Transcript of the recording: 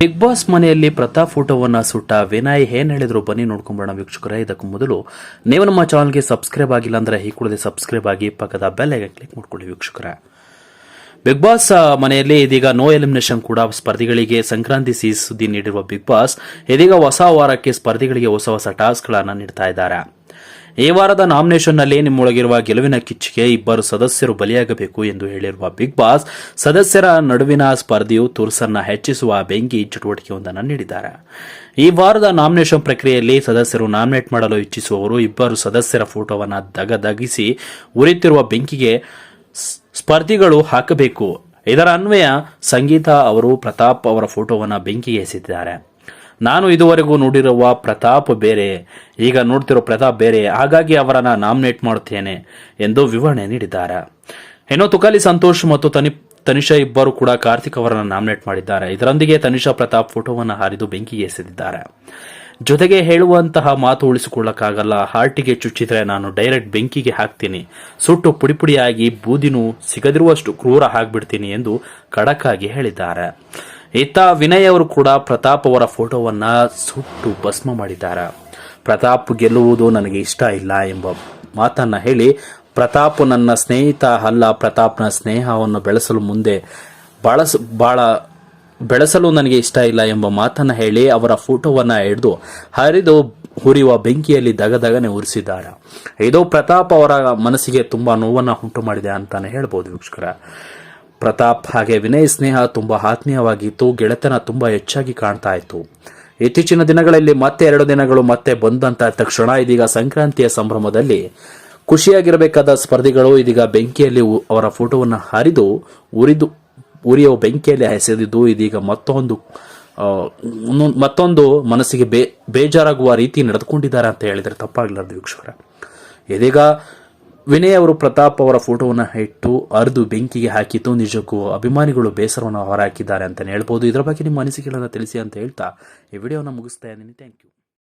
Big boss ಮನೆಯಲ್ಲಿ ಪ್ರತಾಪ್ ಫೋಟೋವನ್ನ ಸುಟ್ಟ ವಿನಯ್, ಏನ್ ಹೇಳಿದ್ರು ಬನ್ನಿ ನೋಡ್ಕೊಂಬೋಣ ವೀಕ್ಷಕರೇ. ಇದಕ್ಕೂ ಮೊದಲು ನೀವು ನಮ್ಮ ಚಾನಲ್ಗೆ ಸಬ್ಸ್ಕ್ರೈಬ್ ಆಗಿಲ್ಲ ಅಂದ್ರೆ ಈ ಕೂಡಲೇ ಸಬ್ಸ್ಕ್ರೈಬ್ ಆಗಿ ಪಕ್ಕದ ಬೆಲ್ ಐಕನ್ ಕ್ಲಿಕ್ ಮಾಡ್ಕೊಳ್ಳಿ ವೀಕ್ಷಕರೇ. ಬಿಗ್ ಬಾಸ್ ಮನೆಯಲ್ಲಿ ಇದೀಗ ನೋ ಎಲಿಮಿನೇಷನ್ ಕೂಡ ಸ್ಪರ್ಧಿಗಳಿಗೆ ಸಂಕ್ರಾಂತಿ ಸಿಹಿ ಸುದ್ದಿ ನೀಡಿರುವ ಬಿಗ್ ಬಾಸ್ ಇದೀಗ ಹೊಸ ವಾರಕ್ಕೆ ಸ್ಪರ್ಧಿಗಳಿಗೆ ಹೊಸ ಹೊಸ ಟಾಸ್ಕ್ಗಳನ್ನು ನೀಡ್ತಾ ಇದ್ದಾರೆ. ಈ ವಾರದ ನಾಮಿನೇಷನ್ನಲ್ಲಿ ನಿಮ್ಮೊಳಗಿರುವ ಗೆಲುವಿನ ಕಿಚ್ಚಿಗೆ ಇಬ್ಬರು ಸದಸ್ಯರು ಬಲಿಯಾಗಬೇಕು ಎಂದು ಹೇಳಿರುವ ಬಿಗ್ ಬಾಸ್, ಸದಸ್ಯರ ನಡುವಿನ ಸ್ಪರ್ಧೆಯು ತುರ್ಸನ್ನ ಹೆಚ್ಚಿಸುವ ಬೆಂಕಿ ಚಟುವಟಿಕೆಯೊಂದನ್ನು ನೀಡಿದ್ದಾರೆ. ಈ ವಾರದ ನಾಮಿನೇಷನ್ ಪ್ರಕ್ರಿಯೆಯಲ್ಲಿ ಸದಸ್ಯರು ನಾಮಿನೇಟ್ ಮಾಡಲು ಇಚ್ಛಿಸುವವರು ಇಬ್ಬರು ಸದಸ್ಯರ ಫೋಟೋವನ್ನು ದಗದಗಿಸಿ ಉರಿಯುತ್ತಿರುವ ಬೆಂಕಿಗೆ ಸ್ಪರ್ಧಿಗಳು ಹಾಕಬೇಕು. ಇದರ ಅನ್ವಯ ಸಂಗೀತ ಅವರು ಪ್ರತಾಪ್ ಅವರ ಫೋಟೋವನ್ನು ಬೆಂಕಿಗೆ ಎಸೆದಿದ್ದಾರೆ. ನಾನು ಇದುವರೆಗೂ ನೋಡಿರುವ ಪ್ರತಾಪ್ ಬೇರೆ. ಈಗ ನೋಡ್ತಿರೋ ಪ್ರತಾಪ್ ಬೇರೆ. ಹಾಗಾಗಿ ಅವರನ್ನು ನಾಮಿನೇಟ್ ಮಾಡುತ್ತೇನೆ ಎಂದು ವಿವರಣೆ ನೀಡಿದ್ದಾರೆ. ಇನ್ನು ತುಕಾಲಿ ಸಂತೋಷ್ ಮತ್ತು ತನಿ, ತನಿಷಾ ಇಬ್ಬರು ಕೂಡ ಕಾರ್ತಿಕ್ ಅವರನ್ನು ನಾಮಿನೇಟ್ ಮಾಡಿದ್ದಾರೆ. ಇದರೊಂದಿಗೆ ತನಿಷಾ ಪ್ರತಾಪ್ ಫೋಟೋವನ್ನು ಹಾರಿದು ಬೆಂಕಿಗೆ ಎಸೆದಿದ್ದಾರೆ. ಜೊತೆಗೆ ಹೇಳುವಂತಹ ಮಾತು ಉಳಿಸಿಕೊಳ್ಳಕ್ಕಾಗಲ್ಲ. ಹಾರ್ಟಿಗೆ ಚುಚ್ಚಿದ್ರೆ ನಾನು ಡೈರೆಕ್ಟ್ ಬೆಂಕಿಗೆ ಹಾಕ್ತೀನಿ. ಸುಟ್ಟು ಪುಡಿಪುಡಿಯಾಗಿ ಬೂದಿನೂ ಸಿಗದಿರುವಷ್ಟು ಕ್ರೂರ ಹಾಕ್ಬಿಡ್ತೀನಿ ಎಂದು ಖಡಕ್ಕಾಗಿ ಹೇಳಿದ್ದಾರೆ. ಇತ್ತ ವಿನಯ್ ಅವರು ಕೂಡ ಪ್ರತಾಪ್ ಅವರ ಫೋಟೋವನ್ನ ಸುಟ್ಟು ಭಸ್ಮ ಮಾಡಿದ್ದಾರೆ. ಪ್ರತಾಪ್ ಗೆಲ್ಲುವುದು ನನಗೆ ಇಷ್ಟ ಇಲ್ಲ ಎಂಬ ಮಾತನ್ನ ಹೇಳಿ ಪ್ರತಾಪ್ ನನ್ನ ಸ್ನೇಹಿತ ಅಲ್ಲ, ಪ್ರತಾಪ್ನ ಸ್ನೇಹವನ್ನು ಬೆಳೆಸಲು ಮುಂದೆ ಬಳಸ ಬಹಳ ಬೆಳೆಸಲು ನನಗೆ ಇಷ್ಟ ಇಲ್ಲ ಎಂಬ ಮಾತನ್ನ ಹೇಳಿ ಅವರ ಫೋಟೋವನ್ನ ಹಿಡಿದು ಹರಿದು ಹುರಿಯುವ ಬೆಂಕಿಯಲ್ಲಿ ದಗದಗನೆ ಉರಿಸಿದ್ದಾರೆ. ಇದು ಪ್ರತಾಪ್ ಅವರ ಮನಸ್ಸಿಗೆ ತುಂಬಾ ನೋವನ್ನ ಉಂಟು ಮಾಡಿದೆ ಅಂತಾನೆ ಹೇಳ್ಬೋದು ವೀಕ್ಷಕರ. ಪ್ರತಾಪ್ ಹಾಗೆ ವಿನಯ್ ಸ್ನೇಹ ತುಂಬಾ ಆತ್ಮೀಯವಾಗಿತ್ತು, ಗೆಳೆತನ ತುಂಬಾ ಹೆಚ್ಚಾಗಿ ಕಾಣ್ತಾ ಇತ್ತು ಇತ್ತೀಚಿನ ದಿನಗಳಲ್ಲಿ ಮತ್ತೆ ಎರಡು ದಿನಗಳು ಮತ್ತೆ ಬಂದಂತ ತಕ್ಷಣ ಇದೀಗ ಸಂಕ್ರಾಂತಿಯ ಸಂಭ್ರಮದಲ್ಲಿ ಖುಷಿಯಾಗಿರಬೇಕಾದ ಸ್ಪರ್ಧಿಗಳು ಇದೀಗ ಬೆಂಕಿಯಲ್ಲಿ ಅವರ ಫೋಟೋವನ್ನು ಹರಿದು ಉರಿದು ಉರಿಯುವ ಬೆಂಕಿಯಲ್ಲಿ ಎಸೆದಿದ್ದು ಇದೀಗ ಮತ್ತೊಂದು ಮತ್ತೊಂದು ಮನಸ್ಸಿಗೆ ಬೇ ಬೇಜಾರಾಗುವ ರೀತಿ ನಡೆದುಕೊಂಡಿದ್ದಾರೆ ಅಂತ ಹೇಳಿದರೆ ತಪ್ಪಾಗಲಾರದು ವೀಕ್ಷಕರ. ಇದೀಗ ವಿನಯ್ ಅವರು ಪ್ರತಾಪ್ ಅವರ ಫೋಟೋವನ್ನು ಇಟ್ಟು ಅರ್ದು ಬೆಂಕಿಗೆ ಹಾಕಿತ್ತು ನಿಜಕ್ಕೂ ಅಭಿಮಾನಿಗಳು ಬೇಸರವನ್ನು ಹೊರಹಾಕಿದ್ದಾರೆ ಅಂತಲೇ ಹೇಳ್ಬೋದು. ಇದರ ಬಗ್ಗೆ ನಿಮ್ಮ ಅನಿಸಿಕೆಗಳನ್ನು ತಿಳಿಸಿ ಅಂತ ಹೇಳ್ತಾ ಈ ವಿಡಿಯೋನ ಮುಗಿಸ್ತಾ ಇದ್ದೀನಿ. Thank you